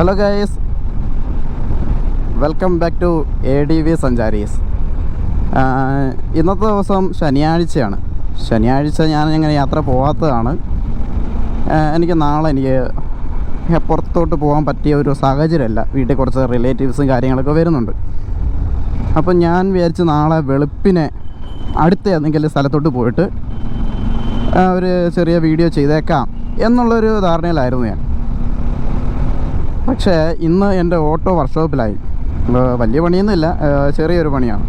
Hello guys welcome back to A D V Sancharis ഇന്നത്തെ ദിവസം ശനിയാഴ്ചയാണ്. ശനിയാഴ്ച ഞാൻ ഇങ്ങനെ യാത്ര പോകാത്തതാണ് എനിക്ക് നാളെ എനിക്ക് പുറത്തോട്ട് പോകാൻ പറ്റിയ ഒരു സാഹചര്യമല്ല. വീട്ടിൽ കുറച്ച് റിലേറ്റീവ്സും കാര്യങ്ങളൊക്കെ വരുന്നുണ്ട്. അപ്പം ഞാൻ വിചാരിച്ച് നാളെ വെളുപ്പിനെ അടുത്ത ഏതെങ്കിലും സ്ഥലത്തോട്ട് പോയിട്ട് ഒരു ചെറിയ വീഡിയോ ചെയ്തേക്കാം എന്നുള്ളൊരു ധാരണയിലായിരുന്നു ഞാൻ. പക്ഷേ ഇന്ന് എന്റെ ഓട്ടോ വർക്ക്ഷോപ്പിലായി. വലിയ പണിയൊന്നുമില്ല ചെറിയൊരു പണിയാണ്.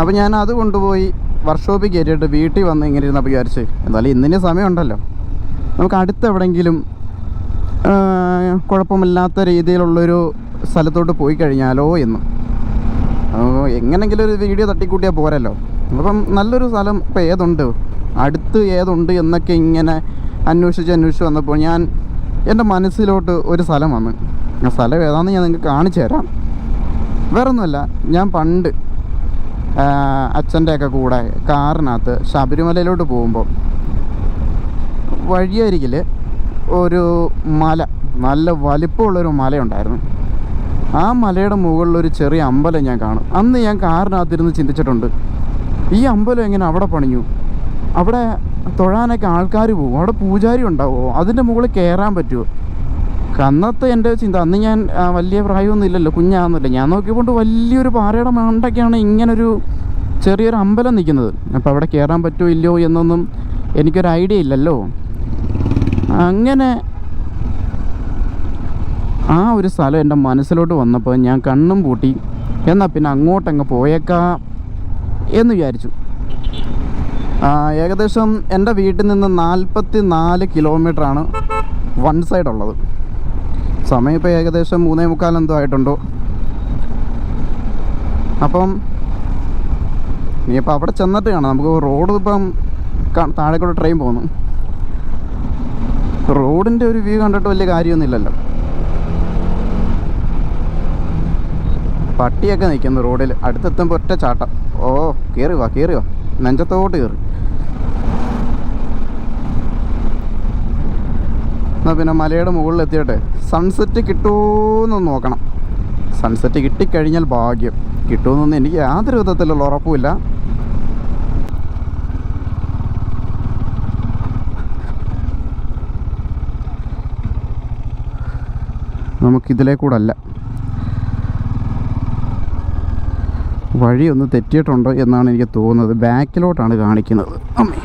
അപ്പോൾ ഞാൻ അത് കൊണ്ടുപോയി വർക്ക്ഷോപ്പിൽ കയറ്റിയിട്ട് വീട്ടിൽ വന്ന് ഇങ്ങനെ ഇരുന്നപ്പോൾ വിചാരിച്ച് എന്തായാലും ഇന്നിന് സമയമുണ്ടല്ലോ. നമുക്ക് അടുത്ത് എവിടെയെങ്കിലും ഏർ കുഴപ്പമില്ലാത്ത രീതിയിലുള്ളൊരു സ്ഥലത്തോട്ട് പോയി കഴിഞ്ഞാലോ എന്ന്. എങ്ങനെങ്കിലും ഒരു വീഡിയോ തട്ടിക്കൂട്ടിയാൽ പോരല്ലോ. അപ്പം നല്ലൊരു സ്ഥലം ഇപ്പോൾ ഏതുണ്ട്? അടുത്ത് ഏതുണ്ട് എന്നൊക്കെ ഇങ്ങനെ അന്വേഷിച്ച് അന്വേഷിച്ച് വന്നപ്പോൾ ഞാൻ എന്റെ മനസ്സിലോട്ട് ഒരു സ്ഥലം വന്ന്. ആ സ്ഥലം ഏതാണെന്ന് ഞാൻ നിങ്ങൾക്ക് കാണിച്ചു തരാം. വേറെ ഒന്നുമല്ല ഞാൻ പണ്ട് അച്ഛന്റെയൊക്കെ കൂടെ കാറിനകത്ത് ശബരിമലയിലോട്ട് പോകുമ്പോൾ വഴിയരികിൽ ഒരു മല നല്ല വലിപ്പമുള്ളൊരു മലയുണ്ടായിരുന്നു. ആ മലയുടെ മുകളിലൊരു ചെറിയ അമ്പലം ഞാൻ കാണും. അന്ന് ഞാൻ കാറിനകത്തിരുന്ന് ചിന്തിച്ചിട്ടുണ്ട് ഈ അമ്പലം എങ്ങനെ അവിടെ പണിഞ്ഞു? അവിടെ തൊഴാനൊക്കെ ആൾക്കാർ പോകും അവിടെ പൂജാരി ഉണ്ടാവുമോ അതിന്റെ മുകളിൽ കയറാൻ പറ്റുമോ അന്നത്തെ എന്റെ ചിന്ത. അന്ന് ഞാൻ വലിയ പ്രായമൊന്നും ഇല്ലല്ലോ. കുഞ്ഞാണെന്നില്ല ഞാൻ നോക്കിയപ്പോൾ വലിയൊരു പാറയുടെ മണ്ടയ്ക്കാണ് ഇങ്ങനൊരു ചെറിയൊരു അമ്പലം നിൽക്കുന്നത്. അപ്പോൾ അവിടെ കയറാൻ പറ്റുമോ ഇല്ലയോ എന്നൊന്നും എനിക്കൊരു ഐഡിയ ഇല്ലല്ലോ. അങ്ങനെ ആ ഒരു സ്ഥലം എന്റെ മനസ്സിലോട്ട് വന്നപ്പോൾ ഞാൻ കണ്ണും പൂട്ടി. എന്നാൽ പിന്നെ അങ്ങോട്ടങ്ങ് പോയേക്കാം എന്ന് വിചാരിച്ചു. ഏകദേശം എന്റെ വീട്ടിൽ നിന്ന് നാൽപ്പത്തി നാല് കിലോമീറ്ററാണ് വൺ സൈഡ് ഉള്ളത് സമയം ഇപ്പോൾ ഏകദേശം മൂന്നേ മുക്കാൽ എന്തോ ആയിട്ടുണ്ടോ. അപ്പം ഇനിയിപ്പോൾ അവിടെ ചെന്നിട്ട് കാണാം. നമുക്ക് റോഡ് ഇപ്പം താഴേക്കൂടെ ട്രെയിൻ പോകുന്നു. റോഡിന്റെ ഒരു വ്യൂ കണ്ടിട്ട് വലിയ കാര്യമൊന്നുമില്ലല്ലോ. പട്ടിയൊക്കെ നിൽക്കുന്നു റോഡിൽ. അടുത്തെത്തുമ്പോൾ ഒറ്റ ചാട്ടം. ഓ കയറി വാ കയറി വാ നെഞ്ചത്തോട്ട് കയറി എന്നാൽ പിന്നെ മലയുടെ മുകളിൽ എത്തിയട്ടെ സൺസെറ്റ് കിട്ടുമെന്ന് നോക്കണം. സൺസെറ്റ് കിട്ടിക്കഴിഞ്ഞാൽ ഭാഗ്യം. കിട്ടുമെന്നൊന്നും എനിക്ക് യാതൊരു വിധത്തിലുള്ള ഉറപ്പുമില്ല. നമുക്കിതിലേ കൂടെ അല്ല വഴി ഒന്ന് തെറ്റിയിട്ടുണ്ടോ എന്നാണ് എനിക്ക് തോന്നുന്നത്. ബാക്കിലോട്ടാണ് കാണിക്കുന്നത്. അമ്മേ.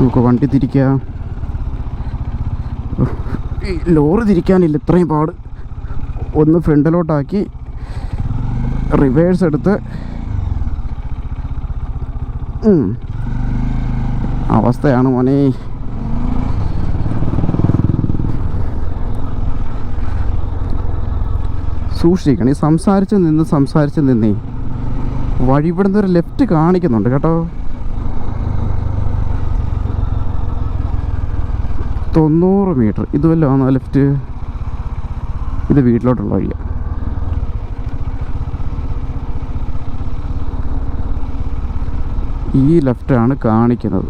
നമുക്ക് വണ്ടി തിരിക്കാം. ഈ ലോറി തിരിക്കാനില്ല ഇത്രയും പാട്. ഒന്ന് ഫ്രണ്ടിലോട്ടാക്കി റിവേഴ്സ് എടുത്ത്. അവസ്ഥയാണ് മോനെ. സൂക്ഷിക്കണം ഈ സംസാരിച്ച് നിന്ന് സംസാരിച്ച് നിന്നേ. വഴി ഇവിടുന്ന് ഒരു ലെഫ്റ്റ് കാണിക്കുന്നുണ്ട് കേട്ടോ. തൊണ്ണൂറ് മീറ്റർ. ഇതുവല്ലോ ആണോ ലെഫ്റ്റ്? ഇത് വീട്ടിലോട്ടുള്ള വഴിയാണ് ഈ ലെഫ്റ്റാണ് കാണിക്കുന്നത്.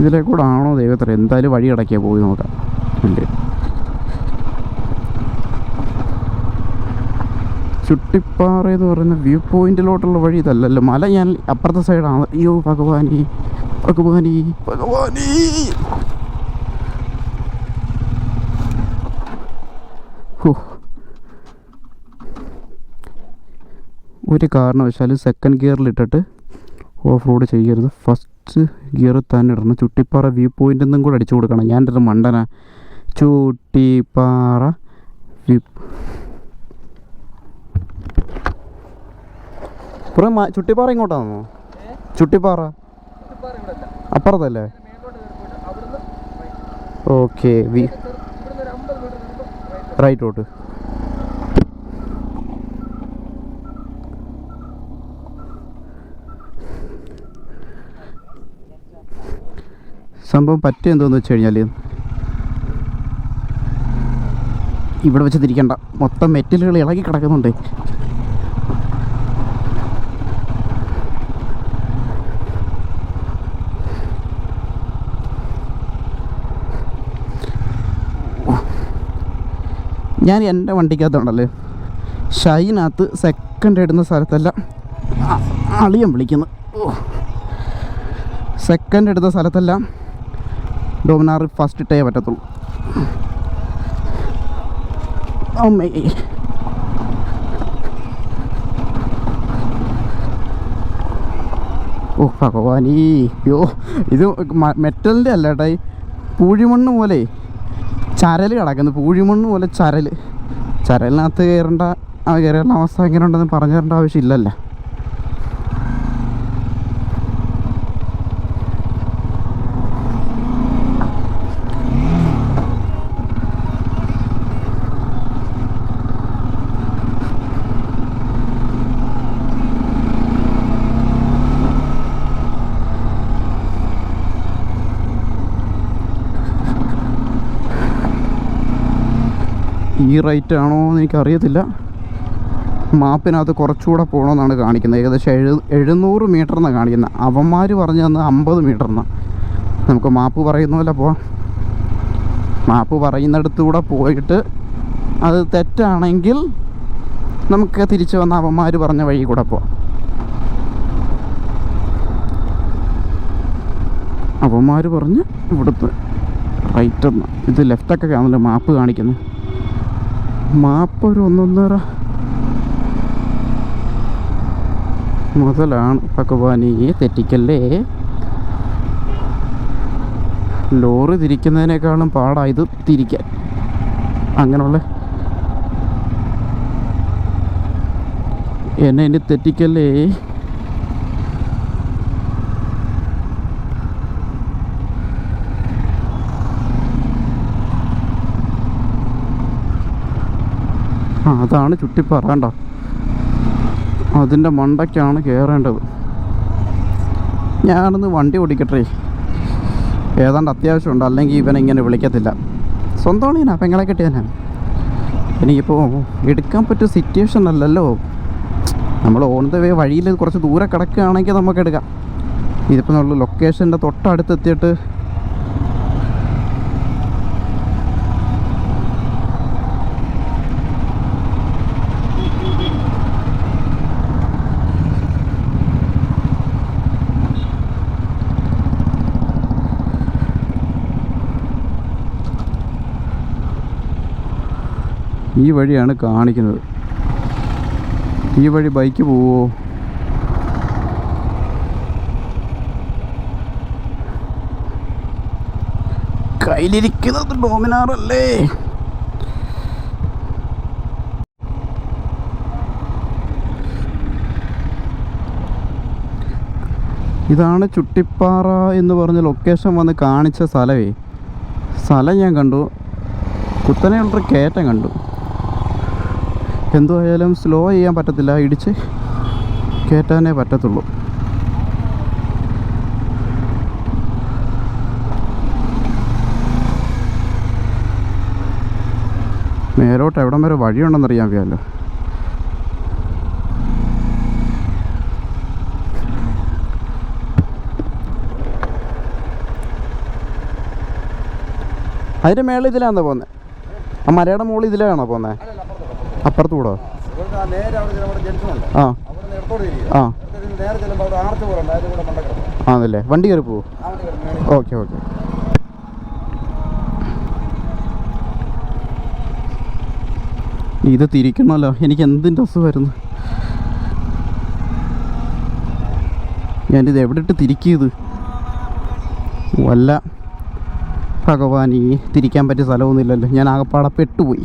ഇതിലെ കൂടെ ആണോ ദൈവത്തറിയാം എന്തായാലും വഴി അടക്കിയാൽ പോയി നോക്കാം. ചുട്ടിപ്പാറ എന്ന് പറയുന്ന വ്യൂ പോയിന്റിലോട്ടുള്ള വഴി ഇതല്ലല്ലോ. മല ഞാൻ അപ്പുറത്തെ സൈഡാണ്. അയ്യോ ഭഗവാനി ഭഗവാനി ഭഗവാനി. ഒരു കാരണവശാലും സെക്കൻഡ് ഗിയറിലിട്ടിട്ട് ഓഫ് റോഡ് ചെയ്യരുത്. ഫസ്റ്റ് ഗിയർ തന്നെ ഇടണം. ചുട്ടിപ്പാറ വ്യൂ പോയിന്റ് എന്നും കൂടെ അടിച്ചു കൊടുക്കണം. ഞാൻ എന്റെ മണ്ടന. ചുട്ടിപ്പാറ വ്യൂ പുറം ചുട്ടിപ്പാറ ഇങ്ങോട്ടാണോ ചുട്ടിപ്പാറ? അപ്പുറത്തല്ലേ? ഓക്കെ റൈറ്റോട്ട്. സംഭവം പറ്റിയ എന്തോന്ന് വെച്ച് കഴിഞ്ഞാൽ ഇവിടെ വെച്ച് തിരിക്കണ്ട. മൊത്തം മെറ്റലുകൾ ഇളകി കിടക്കുന്നുണ്ട്. ഞാൻ എന്റെ വണ്ടിക്കകത്തുണ്ടല്ലേ? ഷൈനകത്ത് സെക്കൻഡ് ഇടുന്ന സ്ഥലത്തല്ല. അളിയം വിളിക്കുന്നു. സെക്കൻഡ് എടുത്ത സ്ഥലത്തെല്ലാം. ഡോമിനാർ ഫസ്റ്റ് ഇട്ടേ പറ്റത്തുള്ളൂ. ഓ ഭഗവാനീ. യോ ഇത് മെറ്റലിന്റെ അല്ല ഏട്ടാ ഈ പൂഴിമണ്ണ് പോലെ. ചരൽ കിടക്കുന്നു. പൂഴിമണ്ണ് പോലെ ചരൽ ചരലിനകത്ത് കയറേണ്ട കയറേണ്ട അവസ്ഥ എങ്ങനെ ഉണ്ടെന്ന് പറഞ്ഞു തരേണ്ട ആവശ്യമില്ലല്ലോ. ഈ റേറ്റ് ആണോ എന്ന് എനിക്കറിയത്തില്ല. മാപ്പിനകത്ത് കുറച്ചുകൂടെ പോകണമെന്നാണ് കാണിക്കുന്നത്. ഏകദേശം എഴു എഴുന്നൂറ് മീറ്റർ എന്നാണ് കാണിക്കുന്നത്. അവന്മാർ പറഞ്ഞു തന്ന അമ്പത് മീറ്റർ എന്നാണ് നമുക്ക് മാപ്പ് പറയുന്ന പോലെ പോവാം. മാപ്പ് പറയുന്നിടത്തൂടെ പോയിട്ട് അത് തെറ്റാണെങ്കിൽ നമുക്ക് തിരിച്ചു വന്ന അവന്മാർ പറഞ്ഞ വഴി കൂടെ പോവാം. അവന്മാർ പറഞ്ഞ് ഇവിടുത്തെ റൈറ്റ് ഇത് ലെഫ്റ്റൊക്കെ കാണുന്നില്ല മാപ്പ് കാണിക്കുന്നത്. മാപ്പ് ഒരു ഒന്നൊന്നര മുതലാണ് ഭഗവാനെ തെറ്റിക്കല്ലേ? ലോറി തിരിക്കുന്നതിനേക്കാളും പാടായത് തിരിക്കാൻ. അങ്ങനെയുള്ള. എന്നെ ഇനി തെറ്റിക്കല്ലേ? ആ അതാണ് ചുറ്റിപ്പറയണ്ട അതിന്റെ മണ്ടയ്ക്കാണ് കയറേണ്ടത് ഞാനൊന്ന് വണ്ടി ഓടിക്കട്ടെ. ഏതാണ്ട് അത്യാവശ്യമുണ്ട് അല്ലെങ്കിൽ ഇവനെ ഇങ്ങനെ വിളിക്കത്തില്ല. സ്വന്തമാണ് ഞാൻ പെങ്ങളെ കെട്ടിയവനാണ് എനിക്കിപ്പോൾ എടുക്കാൻ പറ്റിയ സിറ്റുവേഷൻ അല്ലല്ലോ. നമ്മൾ ഓൺ ദ വേ വഴിയിൽ കുറച്ച് ദൂരെ കിടക്കുകയാണെങ്കിൽ നമുക്ക് എടുക്കാം. ഇതിപ്പോൾ നമ്മൾ ലൊക്കേഷന്റെ തൊട്ടടുത്ത് ഈ വഴിയാണ് കാണിക്കുന്നത്. ഈ വഴി ബൈക്ക് പോവോ? കയ്യിലിരിക്കുന്നത് ഡോമിനാറല്ലേ ഇതാണ് ചുട്ടിപ്പാറ എന്ന് പറഞ്ഞ ലൊക്കേഷൻ വന്ന് കാണിച്ച സ്ഥലമേ. സ്ഥലം ഞാൻ കണ്ടു. കുത്തനെയുള്ളൊരു കയറ്റം കണ്ടു. എന്തുമായാലും സ്ലോ ചെയ്യാൻ പറ്റത്തില്ല. ഇടിച്ച് കയറ്റാനേ പറ്റത്തുള്ളൂ. മേലോട്ട് എവിടം വരെ വഴിയുണ്ടെന്ന് അറിയാൻ വയ്യാലോ. അതിന്റെ മേളിൽ ഇതിലാണോ പോകുന്നത് ആ മലയുടെ മുകളിൽ ഇതിലാണോ പോകുന്നത് അപ്പുറത്ത് കൂടോ ആ ആ. ആണല്ലേ? വണ്ടി കയറി പോവോ? Okay okay. ഇത് തിരിക്കണമല്ലോ. എനിക്ക് എന്തിന്റെ അസുഖമായിരുന്നു ഞാനിത് എവിടെ ഇട്ട് തിരിക്കിയത് വല്ല ഭഗവാൻ ഈ തിരിക്കാൻ പറ്റിയ സ്ഥലമൊന്നുമില്ലല്ലോ. ഞാൻ ആകെപ്പാടെ പെട്ടുപോയി.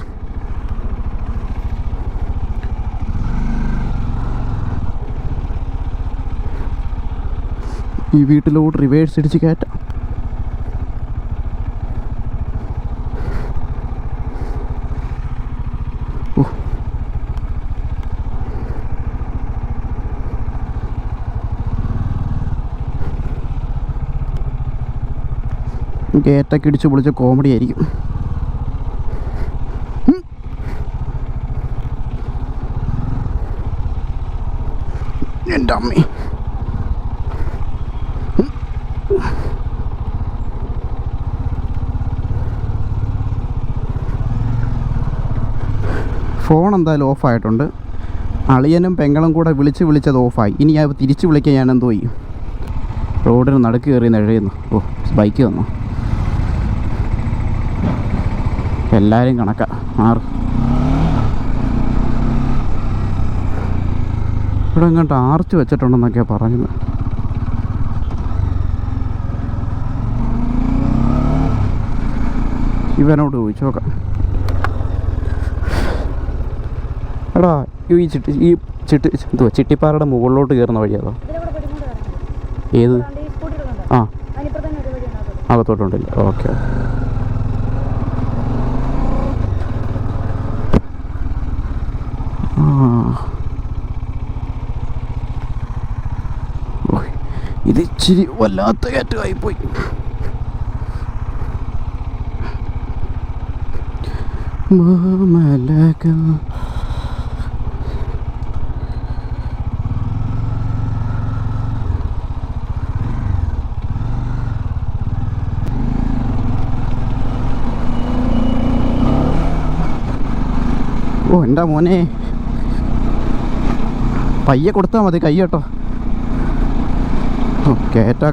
ഈ വീട്ടിലോട്ട് റിവേഴ്സ് ഇടിച്ച് കയറ്റാം. ഗേറ്റൊക്കെ ഇടിച്ച് പൊളിച്ച കോമഡി ആയിരിക്കും ഫോൺ എന്തായാലും ഓഫായിട്ടുണ്ട് അളിയനും പെങ്ങളും കൂടെ വിളിച്ച് വിളിച്ചത് ഓഫായി ഇനി ഞാൻ തിരിച്ച് വിളിക്കാൻ ഞാൻ എന്തോ ചെയ്യും? റോഡിന് നടുക്ക് കയറി നഴയുന്നു ഓ ബൈക്ക് വന്നു. എല്ലാവരും കണക്കാ. മാറ് ഇവിടെ ഇങ്ങോട്ട് ആർച്ച് വെച്ചിട്ടുണ്ടെന്നൊക്കെയാണ് പറഞ്ഞത് ഇവനോട് ചോദിച്ചു നോക്കാം. എടാ ഈ ചിട്ടി ഈ ചിട്ടി എന്തുവാ ചിട്ടിപ്പാറയുടെ മുകളിലോട്ട് കയറുന്ന വഴിയാതോ ഏത്? ആ. അകത്തോട്ടുണ്ടല്ലേ? ഓക്കെ. ഇത് ഇച്ചിരി വല്ലാത്ത കയറ്റമായി പോയി മാമലക ഓ എന്റെ മോനെ. പയ്യെ കൊടുത്താൽ മതി കൈ കേട്ടോ. കയറ്റ